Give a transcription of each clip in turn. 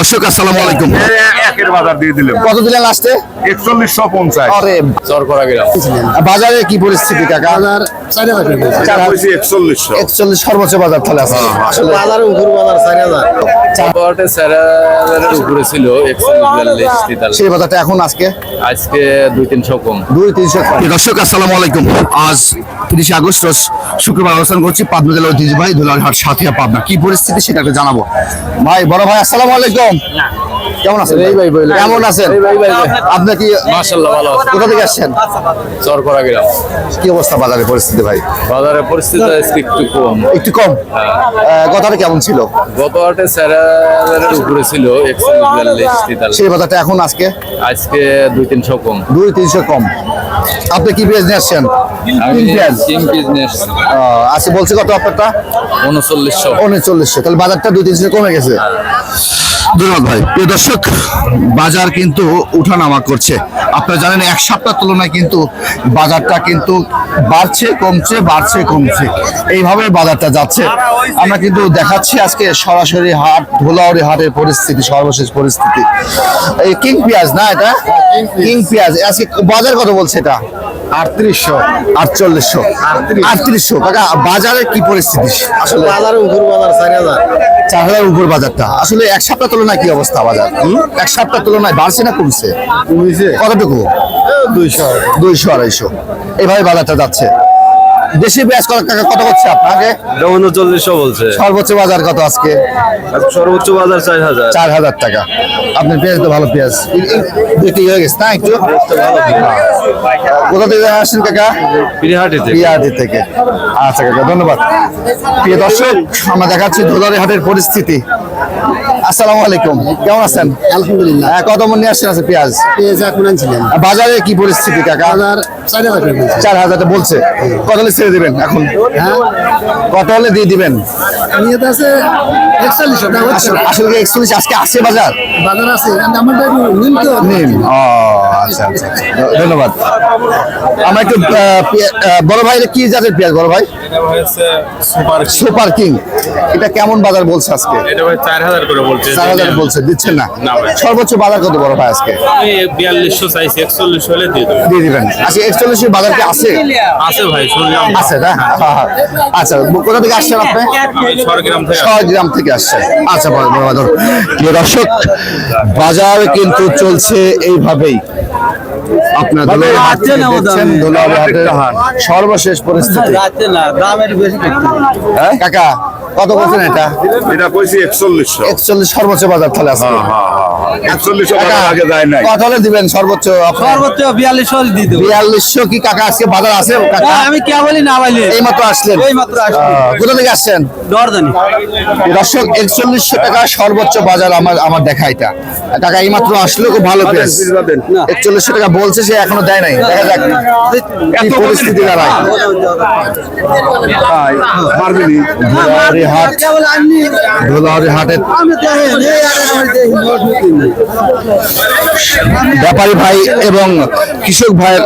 দর্শক আসসালামু আলাইকুম। একের বাজার দিয়ে দিলাম। কত দিলেন লাস্টে? একচল্লিশশো পঞ্চাশ। আরে চর করা গেলাম বাজারে কি পরিস্থিতি কাকা? সর্বোচ্চ বাজার তাহলে আছে। আসলে চারটে স্যারের উপরে ছিল একচল্লিশ বিয়াল্লিশ তেতাল্লিশ সেই বাজারটা এখন আজকে? আজকে দুই তিনশো কম। দুই তিনশো প্রিয় দর্শক আসসালামু আলাইকুম। আজ তিরিশে আগস্ট শুক্রবার অবস্থান করছি পাবনা জেলার ঐতিহ্যবাহী ধুলারহাট সাথিয়া পাবনা। কি পরিস্থিতি সেটা একটু জানাব। ভাই বড় ভাই আসসালামু আলাইকুম। কেমন আছেন এই ভাই, কেমন আছেন? এই ভাই, ভাই, ভাই। আপনি কি মার্শাল্লাহ ভালো আছে। কোথা থেকে আসছেন? চর করা গেলাম কি অবস্থা বাজারের পরিস্থিতি ভাই? বাজারের পরিস্থিতি একটু কম। একটু কম? আহ, কথাটা কেমন ছিল? গত স্যারের উপরে ছিল সেই বাজারটা এখন আজকে? আজকে দুই তিনশো কম। দুই তিনশো কম। আপনি কি পেঁয়াজ নিয়ে আসছেন? তিন পেঁয়াজ। আহ, আজকে বলছি কত আপনারটা? উনচল্লিশশো। উনচল্লিশশো। তাহলে বাজারটা দুই তিনশো কমে গেছে? ধন্যবাদ ভাই প্রিয় দর্শক বাজার কিন্তু উঠানামা করছে। আপনারা জানেন এক সপ্তাহ তুলনায় কিন্তু বাজারটা কিন্তু বাড়ছে কমছে বাড়ছে কমছে। এইভাবে বাজারটা যাচ্ছে। আমরা কিন্তু দেখাচ্ছি আজকে সরাসরি হাট ধুলাউড়ি হাটের পরিস্থিতি সর্বশেষ পরিস্থিতি। এই কিং পেঁয়াজ না এটা? কিং পেঁয়াজ আজকে বাজার কত বলছে এটা? আটত্রিশশো আটচল্লিশশো আটত্রিশশো। কাকা বাজারের কি পরিস্থিতি? আসলে বাজারের উপর বাজার চার হাজার। চার হাজার উপর বাজারটা। আসলে এক সপ্তাহ তুলনায় কি অবস্থা বাজার? এক সপ্তাহ তুলনায় বাড়ছে না কমছে? কমিছে। কতটুকু? দুইশো দুইশো আড়াইশো। এভাবে বাজারটা যাচ্ছে। দেশি পেঁয়াজ কত হচ্ছে আপনাকে উনচল্লিশশো বলছে। সর্বোচ্চ বাজার কত আজকে? সর্বোচ্চ বাজার চার হাজার। চার হাজার টাকা। আপনার পেঁয়াজ তো ভালো পেঁয়াজ। বিক্রি হয়ে গেছে না একটু? কোথা থেকে আসছেন কাকা? পিরিহাটিতে বিয়াদি থেকে। আচ্ছা কাকা ধন্যবাদ। প্রিয় দর্শক আমরা দেখাচ্ছি ধুলারি হাটের পরিস্থিতি। আসসালামু আলাইকুম। কেমন আছেন? আলহামদুলিল্লাহ। হ্যাঁ, কত মন নিয়ে আসছেন আছে পেঁয়াজ? পেঁয়াজ এখন আনছিলেন বাজারে কি পরিস্থিতি কাকা? বাজার চার হাজার চার হাজার বলছে। কত হলে ছেড়ে দিবেন এখন? হ্যাঁ? কত হলে দিয়ে দিবেন? আছে একচল্লিশ আসলে- একচল্লিশ আজকে আছে বাজার? বাজার আছে আমারটা নিম তো। ও। আচ্ছা আচ্ছা আচ্ছা। ধন্যবাদ। আমরা একটু বড় ভাই কি জাতের পেঁয়াজ বড় ভাই? Super king. এটা কেমন বাজার বলছে আজকে? চার হাজার করে বলছে চার হাজার বলছে দিচ্ছেন না? সর্বোচ্চ বাজার কত বড় ভাই আজকে? বিয়াল্লিশশো চাইছি একচল্লিশ হলে দিয়ে দেবো। দিয়ে দিবেন। আজকে একচল্লিশের বাজার কি আছে? আছে ভাই শুনলাম। আছে না? হ্যাঁ, হ্যাঁ। আচ্ছা কোথা থেকে আসছেন আপনি? ছড়গ্রাম থেকে আচ্ছা বড় দর্শক বাজার কিন্তু চলছে এইভাবেই। আপনার সর্বশেষ পরিস্থিতি। রাতে না দামের বেশি হ্যাঁ? কাকা কত বলছেন এটা? এটা কইছি একচল্লিশশো। একচল্লিশ সর্বোচ্চ বাজার তাহলে আছে। একচল্লিশশো কাকা, বাজার আগে যায় নাই। কত হলে দিবেন সর্বোচ্চ সর্বোচ্চ বিয়াল্লিশশো দিয়ে দেবো। বিয়াল্লিশশো কি কাকা আজকে বাজার আছে কাকা? আমি কে বলি না বলি। এই মাত্র আসলেন। এই মাত্র। আহ, কোথা থেকে আসছেন? দরদানি। দর্শক একচল্লিশশো টাকা সর্বোচ্চ বাজার আমার আমার দেখা এটা। টাকা এই মাত্র আসলো খুব ভালো পেয়েছে একচল্লিশশো টাকা বলছে সে এখনও দেয় নাই। দেখা যাক কি পরিস্থিতি দাঁড়ায়। তাই হাট হাটের ব্যাপারী ভাই এবং কৃষক ভাইয়ের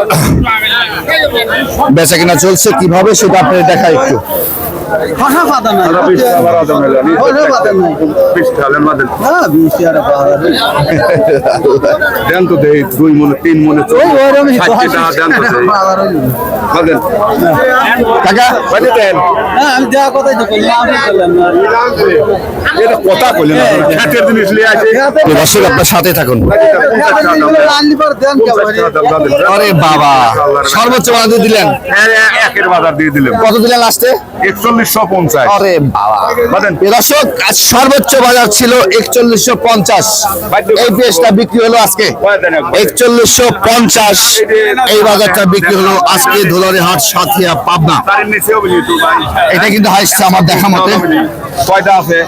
বেচা কিনা চলছে। কীভাবে সেটা আপনি দেখা একটু? কথা পাতা নাই কথা পাতা নাই হ্যাঁ বিশ আর দেন তো দেই দুই মনে তিন মনে ওই ওরমই টাকা দেন তো দেই। বাদেন। কাকা বাদে দেন। হ্যাঁ আমি দেওয়া কথাই তো বললাম আপনি বললেন না। এটা কথা কইলেন না জিনিস লিয়ে আসে। দর্শক আপনার সাথে থাকুন। আরে বাবা সর্বোচ্চ বাজার দিলেন। একের বাজার দিয়ে দিলেন। কত দিলেন লাস্টে? একচল্লিশশো পঞ্চাশ। আরে বাবা। বাদেন। দর্শক আজ সর্বোচ্চ বাজার ছিল একচল্লিশশো পঞ্চাশ। এই পেঁয়াজটা বিক্রি হলো আজকে একচল্লিশশো পঞ্চাশ। এই বাজারটা বিক্রি হলো আজকে ধুলারি হাট সাথিয়া পাবনা। এটা কিন্তু হাইছে আমার দেখা মতে। কয়টা আছে?